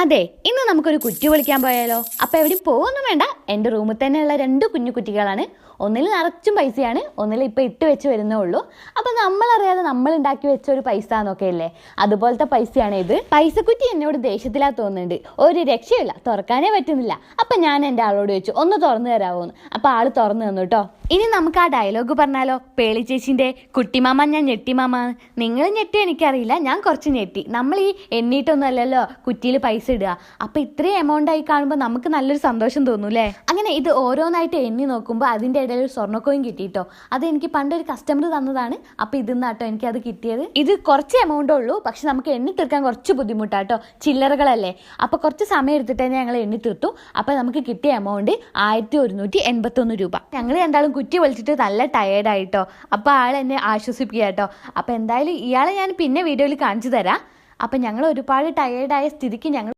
അതെ ഇന്ന് നമുക്കൊരു കുറ്റി വിളിക്കാൻ പോയാലോ. അപ്പൊ എവിടെയും പോകുന്നു വേണ്ട. എന്റെ റൂമിൽ തന്നെയുള്ള രണ്ട് കുഞ്ഞു കുട്ടികളാണ് ഒന്നിൽ നിറച്ചും പൈസയാണ് ഒന്നിൽ ഇപ്പൊ ഇട്ട് വെച്ച് വരുന്നേ ഉള്ളൂ. നമ്മളറിയാതെ നമ്മൾ ഉണ്ടാക്കി വെച്ച ഒരു പൈസ എന്നൊക്കെ അല്ലേ അതുപോലത്തെ പൈസയാണ് ഇത് പൈസക്കുറ്റി എന്നോട് ദേഷ്യത്തിലാ തോന്നുന്നുണ്ട്. ഒരു രക്ഷയില്ല തുറക്കാനേ പറ്റുന്നില്ല. അപ്പൊ ഞാൻ എന്റെ ആളോട് ചോദിച്ചു ഒന്ന് തുറന്നു തരാമോന്ന് അപ്പൊ ആൾ തുറന്നു തന്നു കേട്ടോ ഇനി നമുക്ക് ആ ഡയലോഗ് പറഞ്ഞാലോ? പേളി ചേച്ചിന്റെ കുട്ടിമാമ ഞാൻ ഞെട്ടിമാമ. നിങ്ങൾ ഞെട്ടി എനിക്കറിയില്ല ഞാൻ കുറച്ച് ഞെട്ടി. നമ്മൾ ഈ എണ്ണീട്ടൊന്നും അല്ലല്ലോ കുറ്റിയിൽ പൈസ ഇടുക. അപ്പൊ ഇത്രയും എമൗണ്ട് ആയി കാണുമ്പോൾ നമുക്ക് നല്ലൊരു സന്തോഷം തോന്നും അല്ലേ അങ്ങനെ ഇത് ഓരോന്നായിട്ട് എണ്ണി നോക്കുമ്പോൾ അതിന്റെ ഇടയിൽ ഒരു സ്വർണക്കോയും കിട്ടിയിട്ടോ. അത് എനിക്ക് പണ്ടൊരു കസ്റ്റമർ തന്നതാണ്. അപ്പൊ ഇതിന്നാട്ടോ എനിക്ക് അത് കിട്ടിയത്. ഇത് കുറച്ച് എമൗണ്ടേ ഉള്ളൂ പക്ഷെ നമുക്ക് എണ്ണി തീർക്കാൻ കുറച്ച് ബുദ്ധിമുട്ടാട്ടോ. ചില്ലറകളല്ലേ. അപ്പൊ കുറച്ച് സമയം എടുത്തിട്ടേ ഞങ്ങൾ എണ്ണി തീർത്തു. അപ്പൊ നമുക്ക് കിട്ടിയ എമൗണ്ട് ആയിരത്തി ഒരുന്നൂറ്റി എൺപത്തി ഒന്ന് രൂപ. ഞങ്ങൾ രണ്ടാളും കുറ്റി വലിച്ചിട്ട് നല്ല ടയേർഡ് ആയിട്ടോ. അപ്പൊ ആൾ എന്നെ ആശ്വസിപ്പിക്കുക കേട്ടോ അപ്പൊ എന്തായാലും ഇയാളെ ഞാൻ പിന്നെ വീഡിയോയിൽ കാണിച്ചു തരാം. അപ്പൊ ഞങ്ങൾ ഒരുപാട് ടയേർഡായ സ്ഥിതിക്ക് ഞങ്ങൾ